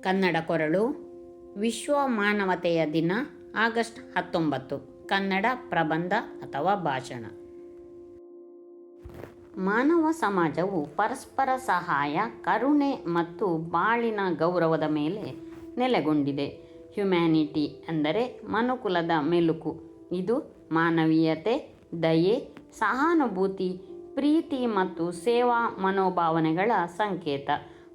ಕನ್ನಡ ಕೊರಳು. ವಿಶ್ವ ಮಾನವತೆಯ ದಿನ, ಆಗಸ್ಟ್ ಹತ್ತೊಂಬತ್ತು. ಕನ್ನಡ ಪ್ರಬಂಧ ಅಥವಾ ಭಾಷಣ. ಮಾನವ ಸಮಾಜವು ಪರಸ್ಪರ ಸಹಾಯ, ಕರುಣೆ ಮತ್ತು ಬಾಳಿನ ಗೌರವದ ಮೇಲೆ ನೆಲೆಗೊಂಡಿದೆ. ಹ್ಯುಮ್ಯಾನಿಟಿ ಅಂದರೆ ಮನುಕುಲದ ಮೆಲುಕು. ಇದು ಮಾನವೀಯತೆ, ದಯೆ, ಸಹಾನುಭೂತಿ, ಪ್ರೀತಿ ಮತ್ತು ಸೇವಾ ಮನೋಭಾವನೆಗಳ ಸಂಕೇತ.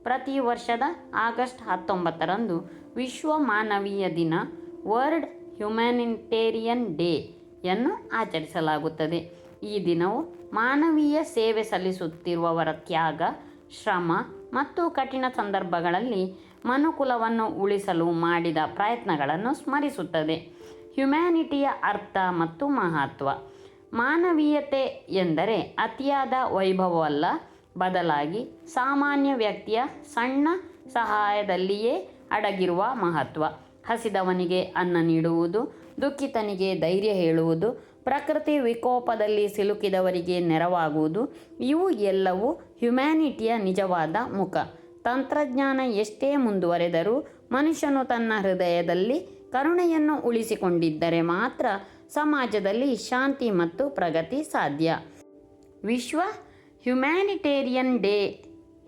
ಪ್ರತಿ ವರ್ಷದ ಆಗಸ್ಟ್ ಹತ್ತೊಂಬತ್ತರಂದು ವಿಶ್ವ ಮಾನವೀಯ ದಿನ, ವರ್ಲ್ಡ್ ಹ್ಯುಮ್ಯಾನಿಟೇರಿಯನ್ ಡೇ ಯನ್ನು ಆಚರಿಸಲಾಗುತ್ತದೆ. ಈ ದಿನವು ಮಾನವೀಯ ಸೇವೆ ಸಲ್ಲಿಸುತ್ತಿರುವವರ ತ್ಯಾಗ, ಶ್ರಮ ಮತ್ತು ಕಠಿಣ ಸಂದರ್ಭಗಳಲ್ಲಿ ಮನುಕುಲವನ್ನು ಉಳಿಸಲು ಮಾಡಿದ ಪ್ರಯತ್ನಗಳನ್ನು ಸ್ಮರಿಸುತ್ತದೆ. ಹ್ಯುಮ್ಯಾನಿಟಿಯ ಅರ್ಥ ಮತ್ತು ಮಹತ್ವ ಮಾನವೀಯತೆ ಎಂದರೆ ಅತಿಯಾದ ವೈಭವವಲ್ಲ ಬದಲಾಗಿ ಸಾಮಾನ್ಯ ವ್ಯಕ್ತಿಯ ಸಣ್ಣ ಸಹಾಯದಲ್ಲಿಯೇ ಅಡಗಿರುವ ಮಹತ್ವ. ಹಸಿದವನಿಗೆ ಅನ್ನ ನೀಡುವುದು, ದುಃಖಿತನಿಗೆ ಧೈರ್ಯ ಹೇಳುವುದು, ಪ್ರಕೃತಿ ವಿಕೋಪದಲ್ಲಿ ಸಿಲುಕಿದವರಿಗೆ ನೆರವಾಗುವುದು, ಇವು ಎಲ್ಲವೂ ಹ್ಯುಮ್ಯಾನಿಟಿಯ ನಿಜವಾದ ಮುಖ. ತಂತ್ರಜ್ಞಾನ ಎಷ್ಟೇ ಮುಂದುವರೆದರೂ ಮನುಷ್ಯನು ತನ್ನ ಹೃದಯದಲ್ಲಿ ಕರುಣೆಯನ್ನು ಉಳಿಸಿಕೊಂಡಿದ್ದರೆ ಮಾತ್ರ ಸಮಾಜದಲ್ಲಿ ಶಾಂತಿ ಮತ್ತು ಪ್ರಗತಿ ಸಾಧ್ಯ. ವಿಶ್ವ ಹ್ಯುಮ್ಯಾನಿಟೇರಿಯನ್ ಡೇ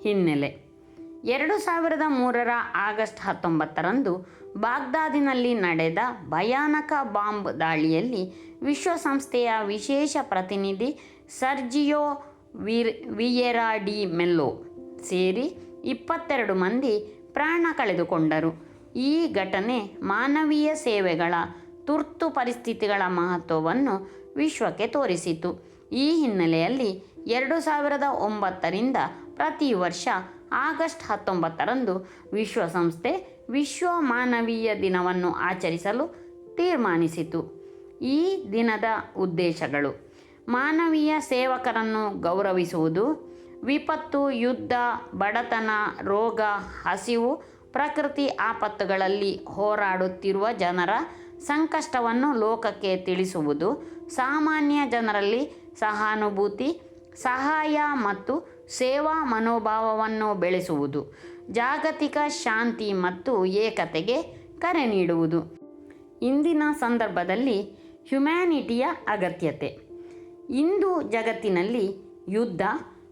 ಹಿನ್ನೆಲೆ. ಎರಡು ಸಾವಿರದ ಮೂರರ ಆಗಸ್ಟ್ ಹತ್ತೊಂಬತ್ತರಂದು ಬಾಗ್ದಾದಿನಲ್ಲಿ ನಡೆದ ಭಯಾನಕ ಬಾಂಬ್ ದಾಳಿಯಲ್ಲಿ ವಿಶ್ವಸಂಸ್ಥೆಯ ವಿಶೇಷ ಪ್ರತಿನಿಧಿ ಸರ್ಜಿಯೋ ವಿರ್ ವಿಯೆರಾ ಡಿ ಮೆಲ್ಲೋ ಸೇರಿ ಇಪ್ಪತ್ತೆರಡು ಮಂದಿ ಪ್ರಾಣ ಕಳೆದುಕೊಂಡರು. ಈ ಘಟನೆ ಮಾನವೀಯ ಸೇವೆಗಳ ತುರ್ತು ಪರಿಸ್ಥಿತಿಗಳ ಮಹತ್ವವನ್ನು ವಿಶ್ವಕ್ಕೆ ತೋರಿಸಿತು. ಈ ಹಿನ್ನೆಲೆಯಲ್ಲಿ ಎರಡು ಸಾವಿರದ ಒಂಬತ್ತರಿಂದ ಪ್ರತಿ ವರ್ಷ ಆಗಸ್ಟ್ ಹತ್ತೊಂಬತ್ತರಂದು ವಿಶ್ವಸಂಸ್ಥೆ ವಿಶ್ವ ಮಾನವೀಯ ದಿನವನ್ನು ಆಚರಿಸಲು ತೀರ್ಮಾನಿಸಿತು. ಈ ದಿನದ ಉದ್ದೇಶಗಳು. ಮಾನವೀಯ ಸೇವಕರನ್ನು ಗೌರವಿಸುವುದು, ವಿಪತ್ತು, ಯುದ್ಧ, ಬಡತನ, ರೋಗ, ಹಸಿವು, ಪ್ರಕೃತಿ ಆಪತ್ತುಗಳಲ್ಲಿ ಹೋರಾಡುತ್ತಿರುವ ಜನರ ಸಂಕಷ್ಟವನ್ನು ಲೋಕಕ್ಕೆ ತಿಳಿಸುವುದು, ಸಾಮಾನ್ಯ ಜನರಲ್ಲಿ ಸಹಾನುಭೂತಿ ಸಹಾಯ ಮತ್ತು ಸೇವಾ ಮನೋಭಾವವನ್ನು ಬೆಳೆಸುವುದು, ಜಾಗತಿಕ ಶಾಂತಿ ಮತ್ತು ಏಕತೆಗೆ ಕರೆ ನೀಡುವುದು. ಇಂದಿನ ಸಂದರ್ಭದಲ್ಲಿ ಹ್ಯುಮ್ಯಾನಿಟಿಯ ಅಗತ್ಯತೆ. ಇಂದು ಜಗತ್ತಿನಲ್ಲಿ ಯುದ್ಧ,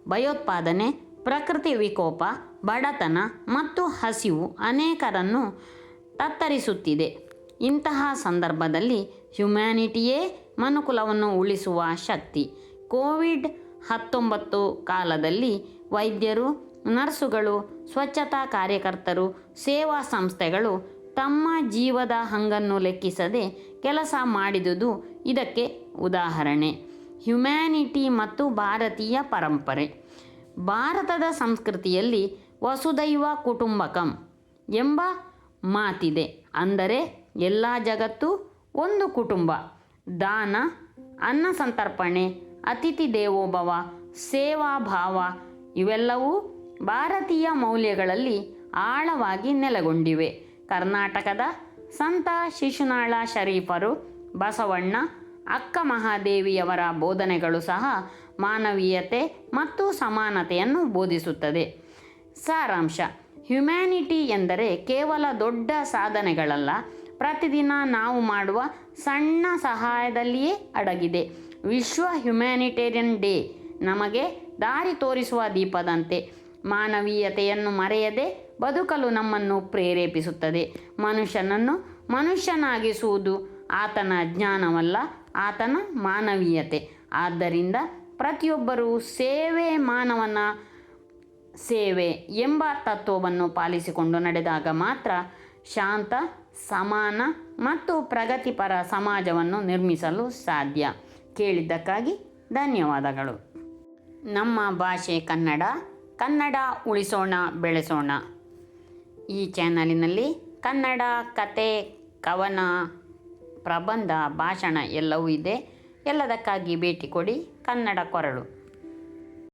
ಭಯೋತ್ಪಾದನೆ, ಪ್ರಕೃತಿ ವಿಕೋಪ, ಬಡತನ ಮತ್ತು ಹಸಿವು ಅನೇಕರನ್ನು ತತ್ತರಿಸುತ್ತಿದೆ. ಇಂತಹ ಸಂದರ್ಭದಲ್ಲಿ ಹ್ಯುಮ್ಯಾನಿಟಿಯೇ ಮನುಕುಲವನ್ನು ಉಳಿಸುವ ಶಕ್ತಿ, ಕೋವಿಡ್ ಹತ್ತೊಂಬತ್ತು ಕಾಲದಲ್ಲಿ ವೈದ್ಯರು, ನರ್ಸುಗಳು, ಸ್ವಚ್ಛತಾ ಕಾರ್ಯಕರ್ತರು, ಸೇವಾ ಸಂಸ್ಥೆಗಳು ತಮ್ಮ ಜೀವದ ಹಂಗನ್ನು ಲೆಕ್ಕಿಸದೆ ಕೆಲಸ ಮಾಡಿದುದು ಇದಕ್ಕೆ ಉದಾಹರಣೆ. ಹ್ಯುಮ್ಯಾನಿಟಿ ಮತ್ತು ಭಾರತೀಯ ಪರಂಪರೆ. ಭಾರತದ ಸಂಸ್ಕೃತಿಯಲ್ಲಿ ವಸುದೈವ ಕುಟುಂಬಕಂ ಎಂಬ ಮಾತಿದೆ. ಅಂದರೆ ಎಲ್ಲ ಜಗತ್ತು ಒಂದು ಕುಟುಂಬ. ದಾನ, ಅನ್ನ ಸಂತರ್ಪಣೆ ಅತಿಥಿ ದೇವೋಭವ ಸೇವಾಭಾವ ಇವೆಲ್ಲವೂ ಭಾರತೀಯ ಮೌಲ್ಯಗಳಲ್ಲಿ ಆಳವಾಗಿ ನೆಲೆಗೊಂಡಿವೆ. ಕರ್ನಾಟಕದ ಸಂತ ಶಿಶುನಾಳ ಶರೀಫರು ಬಸವಣ್ಣ, ಅಕ್ಕ ಮಹಾದೇವಿಯವರ ಬೋಧನೆಗಳು ಸಹ ಮಾನವೀಯತೆ ಮತ್ತು ಸಮಾನತೆಯನ್ನು ಬೋಧಿಸುತ್ತದೆ. ಸಾರಾಂಶ, ಹ್ಯುಮ್ಯಾನಿಟಿ ಎಂದರೆ ಕೇವಲ ದೊಡ್ಡ ಸಾಧನೆಗಳಲ್ಲ, ಪ್ರತಿದಿನ ನಾವು ಮಾಡುವ ಸಣ್ಣ ಸಹಾಯದಲ್ಲಿಯೇ ಅಡಗಿದೆ. ವಿಶ್ವ ಹ್ಯುಮ್ಯಾನಿಟೇರಿಯನ್ ಡೇ ನಮಗೆ ದಾರಿ ತೋರಿಸುವ ದೀಪದಂತೆ. ಮಾನವೀಯತೆಯನ್ನು ಮರೆಯದೆ ಬದುಕಲು ನಮ್ಮನ್ನು ಪ್ರೇರೇಪಿಸುತ್ತದೆ. ಮನುಷ್ಯನನ್ನು ಮನುಷ್ಯನಾಗಿಸುವುದು ಆತನ ಜ್ಞಾನವಲ್ಲ, ಆತನ ಮಾನವೀಯತೆ. ಆದ್ದರಿಂದ ಪ್ರತಿಯೊಬ್ಬರೂ ಸೇವೆ ಮಾನವನ ಸೇವೆ ಎಂಬ ತತ್ವವನ್ನು ಪಾಲಿಸಿಕೊಂಡು ನಡೆದಾಗ ಮಾತ್ರ ಶಾಂತ, ಸಮಾನ ಮತ್ತು ಪ್ರಗತಿಪರ ಸಮಾಜವನ್ನು ನಿರ್ಮಿಸಲು ಸಾಧ್ಯ. ಕೇಳಿದ್ದಕ್ಕಾಗಿ ಧನ್ಯವಾದಗಳು. ನಮ್ಮ ಭಾಷೆ ಕನ್ನಡ ಕನ್ನಡ ಉಳಿಸೋಣ, ಬೆಳೆಸೋಣ. ಈ ಚಾನಲಿನಲ್ಲಿ ಕನ್ನಡ ಕತೆ, ಕವನ, ಪ್ರಬಂಧ, ಭಾಷಣ ಎಲ್ಲವೂ ಇದೆ. ಎಲ್ಲದಕ್ಕಾಗಿ ಭೇಟಿ ಕೊಡಿ ಕನ್ನಡ ಕೊರಳು.